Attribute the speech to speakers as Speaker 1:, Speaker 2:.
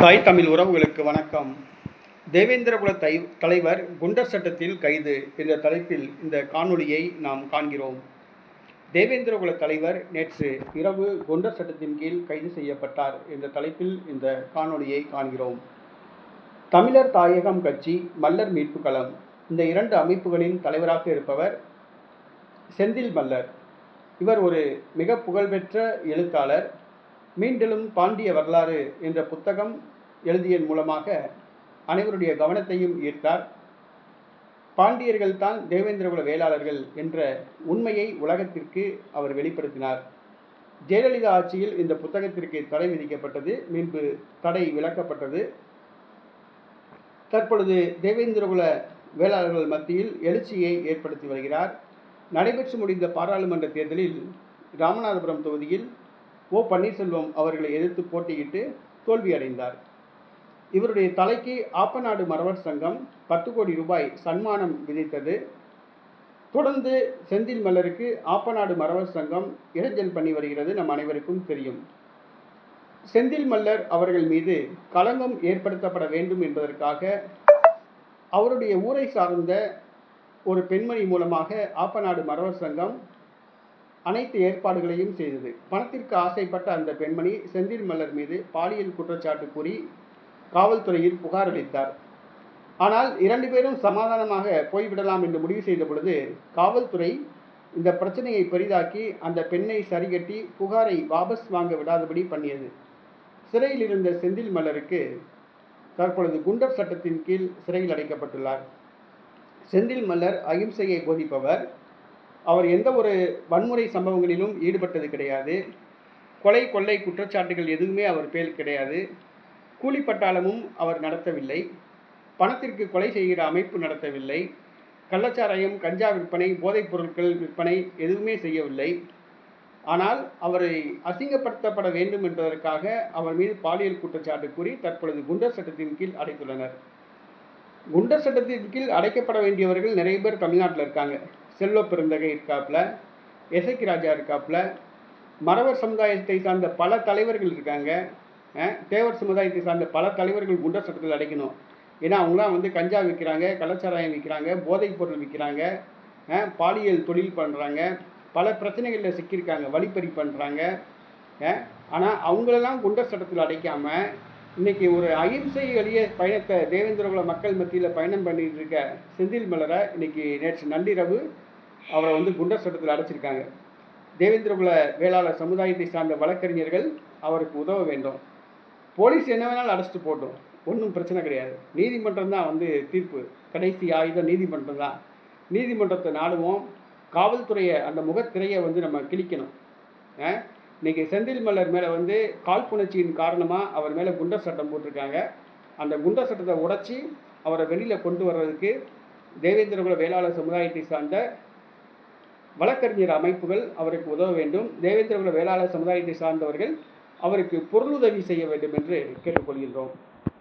Speaker 1: தாய் தமிழ் உறவுகளுக்கு வணக்கம். தேவேந்திரகுல தை தலைவர் குண்டர் சட்டத்தில் கைது என்ற தலைப்பில் இந்த காணொளியை நாம் காண்கிறோம். தேவேந்திரகுல தலைவர் நேற்று இரவு குண்டர் சட்டத்தின் கீழ் கைது செய்யப்பட்டார் என்ற தலைப்பில் இந்த காணொளியை காண்கிறோம். தமிழர் தாயகம் கட்சி மல்லர் மீட்பு களம். இந்த இரண்டு அமைப்புகளின் தலைவராக இருப்பவர் செந்தில் மல்லர். இவர் ஒரு மிக புகழ்பெற்ற எழுத்தாளர். மீண்டெழும் பாண்டிய வரலாறு என்ற புத்தகம் எழுதியதன் மூலமாக அனைவருடைய கவனத்தையும் ஈர்த்தார். பாண்டியர்கள் தான் தேவேந்திரகுல வேளாளர்கள் என்ற உண்மையை உலகத்திற்கு அவர் வெளிப்படுத்தினார். ஜெயலலிதா ஆட்சியில் இந்த புத்தகத்திற்கு தடை விதிக்கப்பட்டது மீன்பு தடை விலக்கப்பட்டது. தற்பொழுது தேவேந்திரகுல வேளாளர்கள் மத்தியில் எழுச்சியை ஏற்படுத்தி வருகிறார். நடைபெற்று முடிந்த பாராளுமன்ற தேர்தலில் ராமநாதபுரம் தொகுதியில் ஓ பன்னீர்செல்வம் அவர்களை எதிர்த்து போட்டியிட்டு தோல்வியடைந்தார் இவருடைய தலைக்கு ஆப்பநாடு மரவர் சங்கம் பத்து கோடி ரூபாய் சன்மானம் விதித்தது. தொடர்ந்து செந்தில் மலருக்கு ஆப்பநாடு மரவர் சங்கம் இடைஞ்சல் பண்ணி வருகிறது நம் அனைவருக்கும் தெரியும். செந்தில் மல்லர் அவர்கள் மீது களங்கம் ஏற்படுத்தப்பட வேண்டும் என்பதற்காக அவருடைய ஊரை சார்ந்த ஒரு பெண்மணி மூலமாக ஆப்பநாடு மரவர் சங்கம் அனைத்து ஏற்பாடுகளையும் செய்தது. பணத்திற்கு ஆசைப்பட்ட அந்த பெண்மணி செந்தில் மல்லர் மீது பாலியல் குற்றச்சாட்டு கூறி காவல்துறையில் புகார் அளித்தார். ஆனால் இரண்டு பேரும் சமாதானமாக போய்விடலாம் என்று முடிவு செய்த பொழுது காவல்துறை இந்த பிரச்சனையை பெரிதாக்கி அந்த பெண்ணை சரிகட்டி புகாரை வாபஸ் வாங்க விடாதபடி பண்ணியது. சிறையில் இருந்த செந்தில் மல்லருக்கு தற்பொழுது குண்டர் சட்டத்தின் கீழ் சிறையில் அடைக்கப்பட்டுள்ளார். செந்தில் மல்லர் அகிம்சையை போதிப்பவர் அவர் எந்த ஒரு வன்முறை சம்பவங்களிலும் ஈடுபட்டது கிடையாது. கொலை கொள்ளை குற்றச்சாட்டுகள் எதுவுமே அவர் பேர் கிடையாது. கூலிப்பட்டாளமும் அவர் நடத்தவில்லை. பணத்திற்கு கொலை செய்கிற அமைப்பு நடத்தவில்லை. கள்ளச்சாராயம் கஞ்சா விற்பனை போதைப் பொருட்கள் விற்பனை எதுவுமே செய்யவில்லை. ஆனால் அவரை அசிங்கப்படுத்தப்பட வேண்டும் என்பதற்காக அவர் மீது பாலியல் குற்றச்சாட்டு கூறி தற்பொழுது குண்டர் சட்டத்தின் கீழ் அடைத்துள்ளனர். குண்டர் சட்டத்தின் கீழ் அடைக்கப்பட வேண்டியவர்கள் நிறைய பேர் தமிழ்நாட்டில் இருக்காங்க. செல்வ பெருந்தகை இருக்காப்புல எசைக்கு ராஜா இருக்காப்புல மறவர் சமுதாயத்தை சார்ந்த பல தலைவர்கள் இருக்காங்க. தேவர் சமுதாயத்தை சார்ந்த பல தலைவர்கள் குண்டர் சட்டத்தில் அடைக்கணும். ஏன்னா அவங்களாம் வந்து கஞ்சா விற்கிறாங்க கலாச்சாராயம் விற்கிறாங்க போதைப் பொருள் விற்கிறாங்க பாலியல் தொழில் பண்ணுறாங்க பல பிரச்சனைகளில் சிக்கியிருக்காங்க வழிப்பறி பண்ணுறாங்க ஆனால் அவங்களெல்லாம் குண்டர் சட்டத்தில் அடைக்காமல் இன்னைக்கு ஒரு அகிம்சை வழிய பயணத்தை தேவேந்திரகுல மக்கள் மத்தியில் பயணம் பண்ணிட்டு இருக்க செந்தில் மலரை இன்னைக்கு நேற்று நள்ளிரவு அவரை வந்து குண்டர் சட்டத்தில் அடைச்சிருக்காங்க. தேவேந்திரகுல வேளாளர் சமுதாயத்தை சார்ந்த வழக்கறிஞர்கள் அவருக்கு உதவ வேண்டும். போலீஸ் என்ன வேணாலும் அடைச்சிட்டு போட்டோம். ஒன்றும் பிரச்சனை கிடையாது. நீதிமன்றம் தான் வந்து தீர்ப்பு. கடைசி ஆயுதம் நீதிமன்றம் தான். நீதிமன்றத்தை நாடுவோம். காவல்துறையை அந்த முகத்திரையை வந்து நம்ம கிழிக்கணும். இன்றைக்கி செந்தில் மலர் மேலே வந்து காழ்ப்புணர்ச்சியின் காரணமாக அவர் மேலே குண்டர் சட்டம் போட்டிருக்காங்க. அந்த குண்டர் சட்டத்தை உடைச்சி அவரை வெளியில் கொண்டு வர்றதுக்கு தேவேந்திரகுல வேளாளர் சமுதாயத்தை சார்ந்த வழக்கறிஞர் அமைப்புகள் அவருக்கு உதவ வேண்டும். தேவேந்திரகுல வேளாளர் சமுதாயத்தை சார்ந்தவர்கள் அவருக்கு பொருளுதவி செய்ய வேண்டும் என்று கேட்டுக்கொள்கின்றோம்.